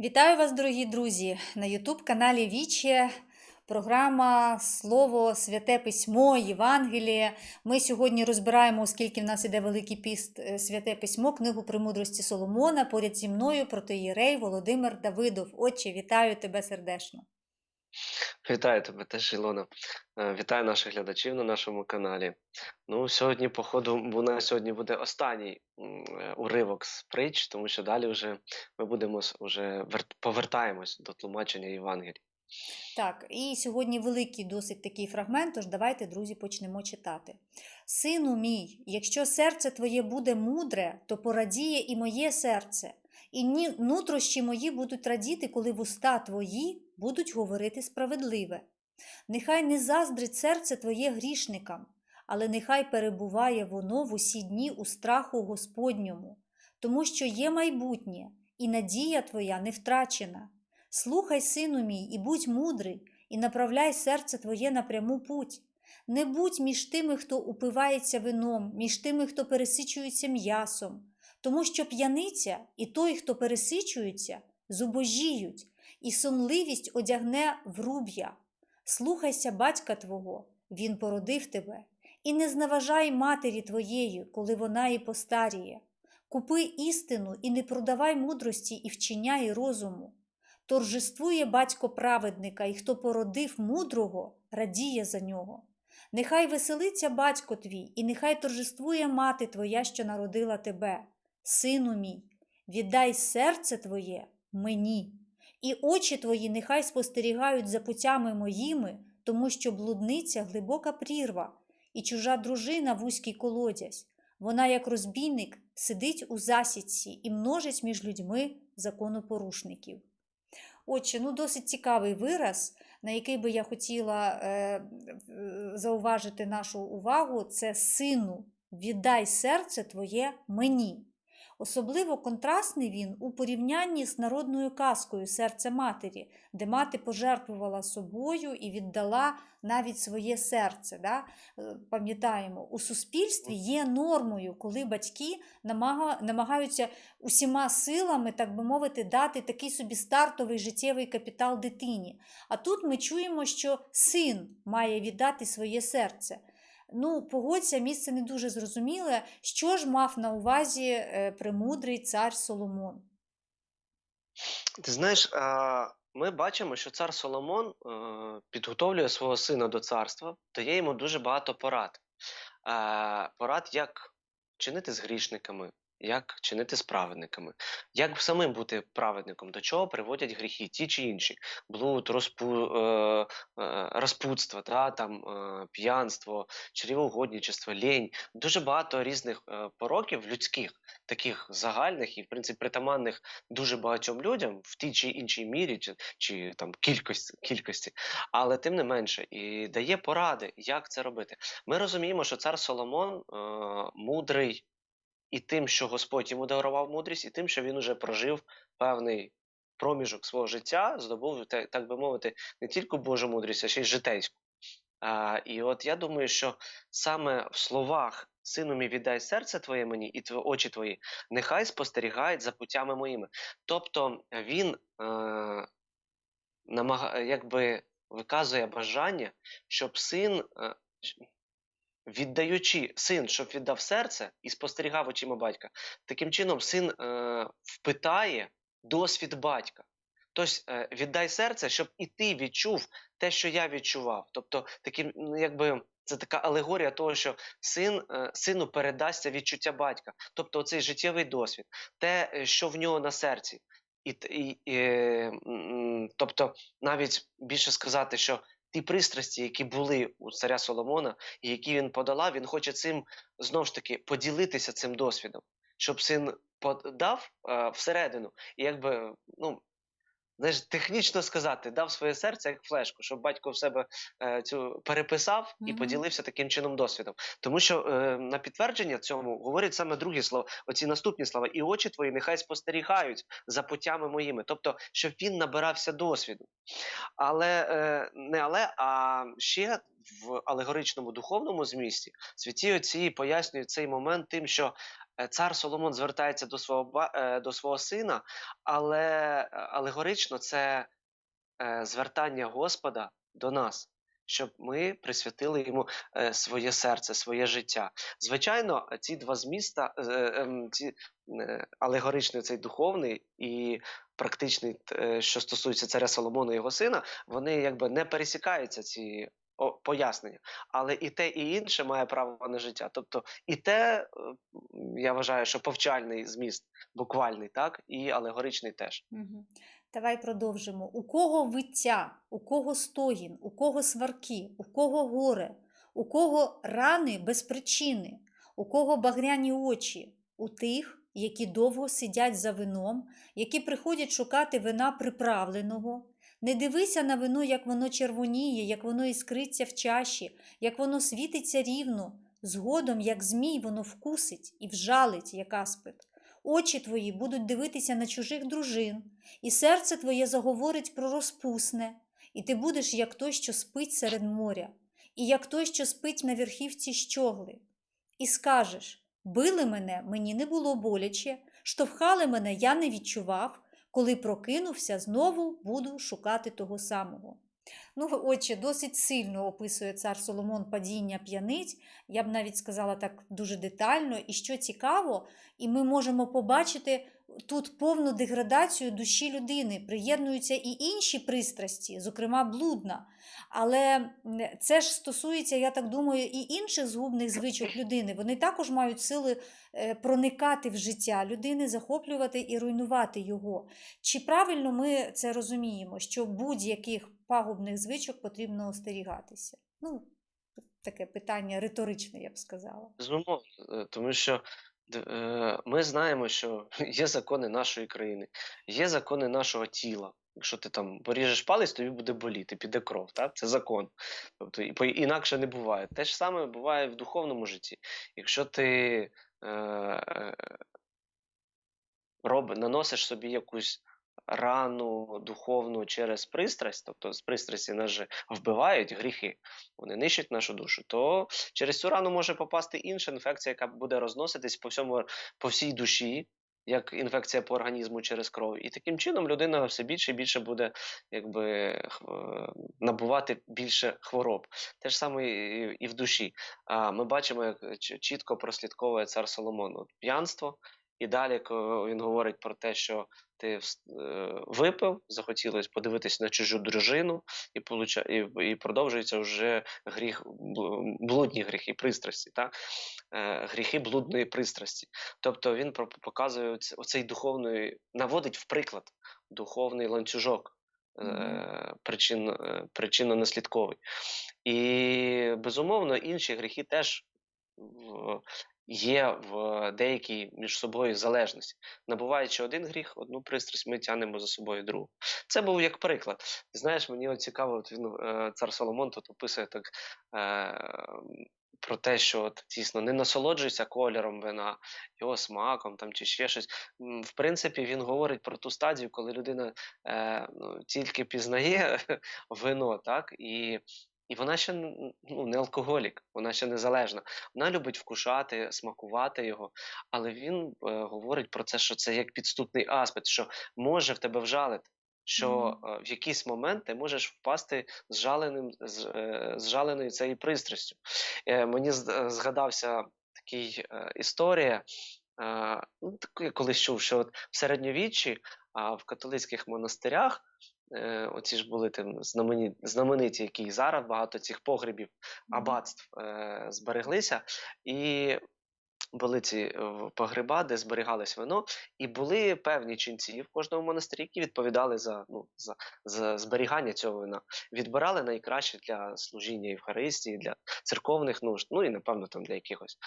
Вітаю вас, дорогі друзі, на Ютуб-каналі Віче. Програма Слово, Святе Письмо, Євангеліє. Ми сьогодні розбираємо, оскільки в нас іде Великий піст, е, Святе Письмо, книгу премудрості Соломона. Поряд зі мною протоїрей Володимир Давидов. Отче, вітаю тебе сердечно. Вітаю тебе теж, Ілона. Е, Вітаю наших глядачів на нашому каналі. Ну, сьогодні, походу, у нас сьогодні буде останній е, уривок з притч, тому що далі вже ми будемо вже повертаємось до тлумачення Євангелії. Так, і сьогодні великий досить такий фрагмент, тож давайте, друзі, почнемо читати. Сину мій, якщо серце твоє буде мудре, то порадіє і моє серце, і нутрощі мої будуть радіти, коли вуста твої будуть говорити справедливе. Нехай не заздрить серце твоє грішникам, але нехай перебуває воно в усі дні у страху Господньому, тому що є майбутнє, і надія твоя не втрачена. Слухай, сину мій, і будь мудрий, і направляй серце твоє на пряму путь. Не будь між тими, хто упивається вином, між тими, хто пересичується м'ясом, тому що п'яниця і той, хто пересичується, зубожіють, і сонливість одягне в руб'я. Слухайся батька твого, він породив тебе, і не зневажай матері твоєї, коли вона і постаріє. Купи істину і не продавай мудрості і вчиняй розуму. Торжествує батько праведника, і хто породив мудрого, радіє за нього. Нехай веселиться батько твій, і нехай торжествує мати твоя, що народила тебе. Сину мій, віддай серце твоє мені, і очі твої нехай спостерігають за путями моїми, тому що блудниця глибока прірва, і чужа дружина вузький колодязь. Вона, як розбійник, сидить у засідці і множить між людьми законопорушників. Отже, ну досить цікавий вираз, на який би я хотіла е, зауважити нашу увагу, це сину, віддай серце твоє мені. Особливо контрастний він у порівнянні з народною казкою Серце матері, де мати пожертвувала собою і віддала навіть своє серце. Да? Е, Пам'ятаємо, у суспільстві є нормою, коли батьки намагаються усіма силами, так би мовити, дати такий собі стартовий життєвий капітал дитині. А тут ми чуємо, що син має віддати своє серце. Ну, погодься, місце не дуже зрозуміле, що ж мав на увазі е, премудрий цар Соломон. Ти знаєш, ми бачимо, що цар Соломон е, підготовлює свого сина до царства, дає йому дуже багато порад. Порад, як чинити з грішниками, як чинити з праведниками, як самим бути праведником, до чого приводять гріхи, ті чи інші, блуд, розпу, е, е, розпутство, та, там, е, п'янство, чрівоугодничество, лінь. Дуже багато різних е, пороків людських, таких загальних і, в принципі, притаманних дуже багатьом людям в тій чи іншій мірі, чи, чи там кількості, кількості, але тим не менше, і дає поради, як це робити. Ми розуміємо, що цар Соломон е, мудрий і тим, що Господь йому дарував мудрість, і тим, що він уже прожив певний проміжок свого життя, здобув, так би мовити, не тільки Божу мудрість, а ще й житейську. А, і от я думаю, що саме в словах Сину мій віддай серце твоє мені і тво, очі твої, нехай спостерігають за путями моїми. Тобто він е, намага, якби виказує бажання, щоб син, е, віддаючи син, щоб віддав серце і спостерігав очима батька, таким чином син е, впитає досвід батька. Тобто віддай серце, щоб і ти відчув те, що я відчував. Тобто, таким, ну, якби це така алегорія того, що син е, сину передасться відчуття батька, тобто цей життєвий досвід, те, е, що в нього на серці. І, і, і, тобто, навіть більше сказати, що ті пристрасті, які були у царя Соломона, і які він подолав, він хоче цим знову ж таки поділитися цим досвідом, щоб син подав е, всередину, і якби ну. Знаєш, технічно сказати, дав своє серце як флешку, щоб батько в себе е, цю переписав і Мгм. поділився таким чином досвідом. Тому що е, на підтвердження цьому говорять саме другі слова, оці наступні слова, і очі твої нехай спостерігають за путями моїми, тобто, щоб він набирався досвіду. Але е, не але, а ще в алегоричному духовному змісті святі отці пояснюють цей момент тим, що цар Соломон звертається до свого е, до свого сина, але е, алегорично це е, звертання Господа до нас, щоб ми присвятили йому е, своє серце, своє життя. Звичайно, ці два зміста, е, ем, ці е, алегоричний цей духовний і практичний, е, що стосується царя Соломона і його сина, вони якби не пересікаються ці. Пояснення, але і те, і інше має право на життя. Тобто, і те, е, я вважаю, що повчальний зміст, буквальний, так, і алегоричний теж. Давай продовжимо. У кого виття, у кого стогін, у кого сварки, у кого горе, у кого рани без причини, у кого багряні очі, у тих, які довго сидять за вином, які приходять шукати вина приправленого. Не дивися на вино, як воно червоніє, як воно іскриться в чаші, як воно світиться рівно. Згодом, як змій, воно вкусить і вжалить, як аспид. Очі твої будуть дивитися на чужих дружин, і серце твоє заговорить про розпусне, і ти будеш як той, що спить серед моря, і як той, що спить на верхівці щогли. І скажеш: били мене, мені не було боляче, штовхали мене, я не відчував, коли прокинувся, знову буду шукати того самого. Ну, отче, досить сильно описує цар Соломон падіння п'яниць, я б навіть сказала так дуже детально. І що цікаво, і ми можемо побачити тут повну деградацію душі людини. Приєднуються і інші пристрасті, зокрема блудна. Але це ж стосується, я так думаю, і інших згубних звичок людини. Вони також мають сили е, проникати в життя людини, захоплювати і руйнувати його. Чи правильно ми це розуміємо, що будь-яких пагубних звичок потрібно остерігатися? Ну, таке питання риторичне, я б сказала. Безумовно, е, тому що ми знаємо, що є закони нашої країни, є закони нашого тіла. Якщо ти там поріжеш палець, тобі буде боліти, піде кров. Так? Це закон. Тобто інакше не буває. Те ж саме буває в духовному житті. Якщо ти е, е, роб, наносиш собі якусь рану духовну через пристрасть, тобто з пристрасті нас же вбивають гріхи, вони нищать нашу душу, то через цю рану може попасти інша інфекція, яка буде розноситись по всьому по всій душі, як інфекція по організму через кров. І таким чином людина все більше і більше буде якби набувати більше хвороб. Те ж саме і, в душі. А ми бачимо, як чітко прослідковує цар Соломон. П'янство. І далі він говорить про те, що ти е, випив, захотілося подивитись на чужу дружину, і, получа... і, і продовжується вже гріх, блудні гріхи, пристрасті, так? Е, гріхи блудної пристрасті. Тобто він показує оцей духовний, наводить в приклад духовний ланцюжок. е, Причин, е, причинно-наслідковий. І безумовно інші гріхи теж є в деякій між собою залежності. Набуваючи один гріх, одну пристрасть, ми тягнемо за собою другу. Це був як приклад. Знаєш, мені от цікаво, от він е, цар Соломон тут описує так. Е, про те, що от, дійсно не насолоджуйся кольором вина, його смаком там, чи ще щось. В принципі, він говорить про ту стадію, коли людина е, ну, тільки пізнає вино, так, і, і вона ще ну, не алкоголік, вона ще незалежна. Вона любить вкушати, смакувати його, але він е, говорить про це, що це як підступний аспект, що може в тебе вжалити. Що е, в якийсь момент ти можеш впасти з жаленим з, е, з жаленою цією пристрастю. Е, мені е, згадався такий е, історія. Е, ну, таку я колись чув, що от в середньовіччі а, в католицьких монастирях е, оці ж були тим знамені, знамениті, які зараз багато цих погребів, аббатств е, збереглися, і були ці е, погреба, де зберігалось вино, і були певні ченці в кожному монастирі, які відповідали за, ну, за, за зберігання цього вина. Відбирали найкраще для служіння Євхаристії, для церковних нужд, ну і напевно там для якихось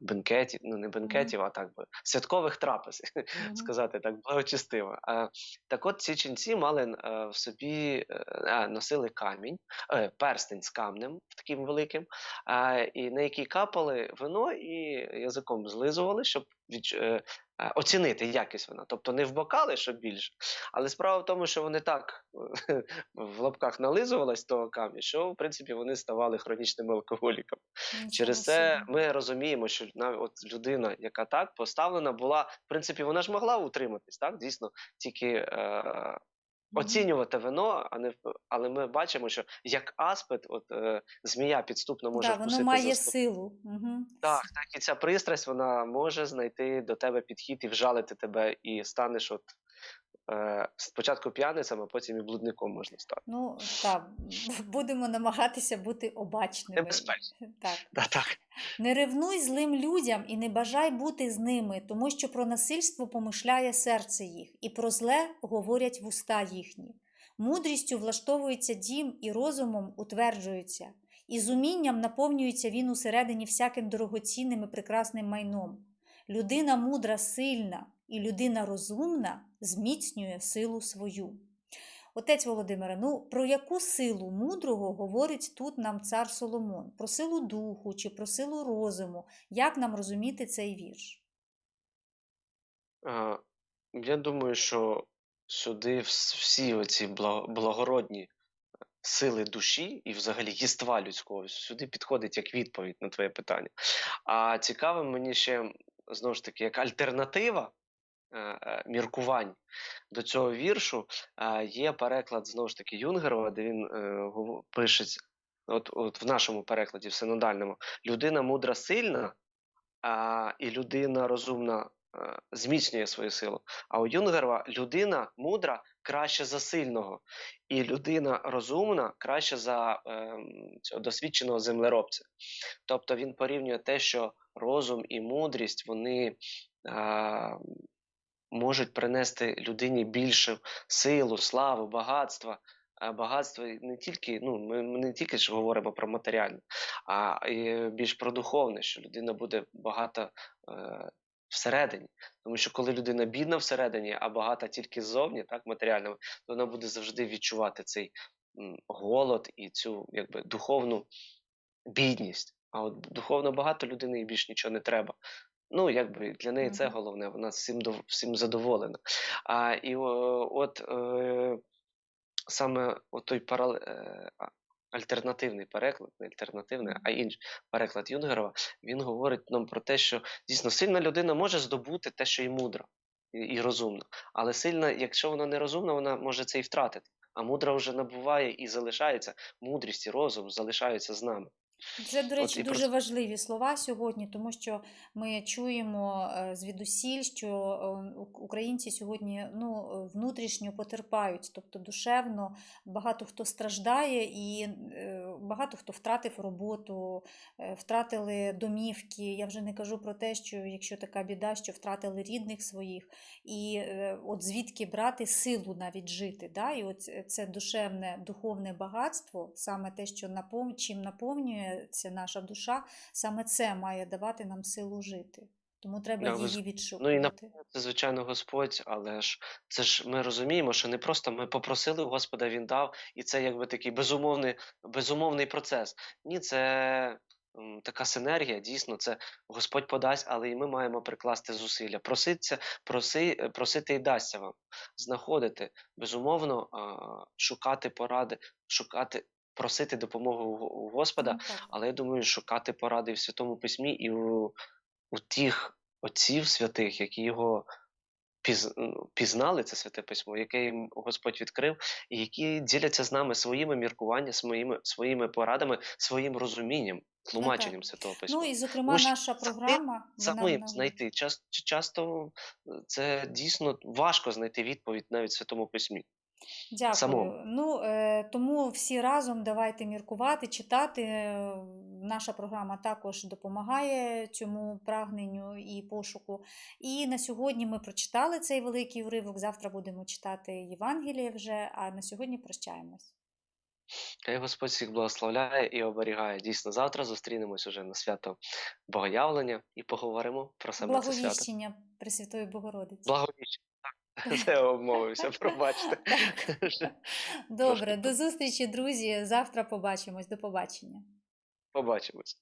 бенкетів, ну не бенкетів, а так би святкових трапез, Мгм. сказати так благочестиво. Е, так от ці ченці мали е, в собі е, е, носили камінь, е, перстень з камнем таким великим, е, і на який капали вино і язиком злизували, щоб відч- е, е, оцінити якість вина. Тобто не в бокали, що більше. Але справа в тому, що вони так в лапках нализувались того камня, що в принципі вони ставали хронічними алкоголіками. Нічого Через це ми розуміємо, що от людина, яка так поставлена, була в принципі, вона ж могла утриматись, так дійсно, тільки е. Оцінювати вино, а не але ми бачимо, що як аспид, от е, змія підступно може Да, воно має заступ... силу. Угу. Так, так, і ця пристрасть вона може знайти до тебе підхід і вжалити тебе, і станеш от спочатку п'яницем, а потім і блудником можна стати. Ну так, будемо намагатися бути обачними. Небезпечно. Так. Да, так. Не ревнуй злим людям і не бажай бути з ними, тому що про насильство помишляє серце їх, і про зле говорять вуста їхні. Мудрістю влаштовується дім і розумом утверджується, і з умінням наповнюється він усередині всяким дорогоцінним і прекрасним майном. Людина мудра сильна, і людина розумна зміцнює силу свою. Отець Володимире, ну про яку силу мудрого говорить тут нам цар Соломон? Про силу духу чи про силу розуму? Як нам розуміти цей вірш? Е, я думаю, що сюди всі оці благородні сили душі і взагалі єства людського сюди підходить як відповідь на твоє питання. А цікаво мені ще знову ж таки, як альтернатива е, е, міркувань до цього віршу е, є переклад знову ж таки Юнгерова, де він е, пише, от, от в нашому перекладі, в синодальному, людина мудра сильна, а, і людина розумна е, зміцнює свою силу. А у Юнгерова людина мудра краще за сильного, і людина розумна краще за ем, цього досвідченого землеробця. Тобто він порівнює те, що розум і мудрість вони е, можуть принести людині більшу силу, славу, багатство. А багатство не тільки, ну, ми, не тільки ж говоримо про матеріальне, а і більш про духовне, що людина буде багата е, всередині. Тому що коли людина бідна всередині, а багата тільки ззовні, так, матеріальними, то вона буде завжди відчувати цей голод і цю якби, духовну бідність. А от духовно багато людини і більш нічого не треба. Ну, якби для неї це головне, вона всім, всім задоволена. А, і о, от е, саме от той парале, е, альтернативний переклад, не альтернативний, а інший переклад Юнгерова, він говорить нам про те, що дійсно сильна людина може здобути те, що і мудра, і, і розумна. Але сильна, якщо вона не розумна, вона може це і втратити. А мудра вже набуває і залишається. Мудрість і розум залишаються з нами. Це, до речі, і дуже це- важливі слова сьогодні, тому що ми чуємо е, звідусіль, що е, українці сьогодні ну, е, внутрішньо потерпають, тобто душевно багато хто страждає, і багато хто втратив роботу, втратили домівки. Я вже не кажу про те, що якщо така біда, що втратили рідних своїх, і от звідки брати силу навіть жити. Да? І от це- душевне, духовне багатство, саме те, що напов... чим наповнюється наша душа, саме це має давати нам силу жити. Тому треба Да, її з- Ну і напевно, це звичайно Господь, але ж це ж ми розуміємо, що не просто ми попросили у Господа, Він дав, і це якби такий безумовний, безумовний процес. Ні, це м, така синергія, дійсно, це Господь подасть, але і ми маємо прикласти зусилля. Проситься, проси, просити і дасться вам. Знаходити, безумовно, а, шукати поради, шукати, просити допомогу у у Господа, Ну, так. але я думаю, шукати поради в Святому Письмі і у, у тих отців святих, які його піз, ну, пізнали, це святе письмо, яке їм Господь відкрив, і які діляться з нами своїми міркуваннями, своїми, своїми порадами, своїм розумінням, тлумаченням святого письма. Ну і зокрема, Тому наша програма Самим нам- знайти. Час, часто е, це дійсно важко знайти відповідь навіть в Святому Письмі. Дякую. самому. Ну, е, тому всі разом давайте міркувати, читати. Наша програма також допомагає цьому прагненню і пошуку. І на сьогодні ми прочитали цей великий уривок. Завтра будемо читати Євангеліє вже, а на сьогодні прощаємось. Хай Господь всіх благословляє і оберігає. Дійсно, завтра зустрінемось уже на свято Богоявлення і поговоримо про саме це свято. Благовіщення Пресвятої Богородиці. Благовіщення. Це обмовився, пробачте. Добре, до зустрічі, друзі. Завтра побачимось. До побачення. Побачимось.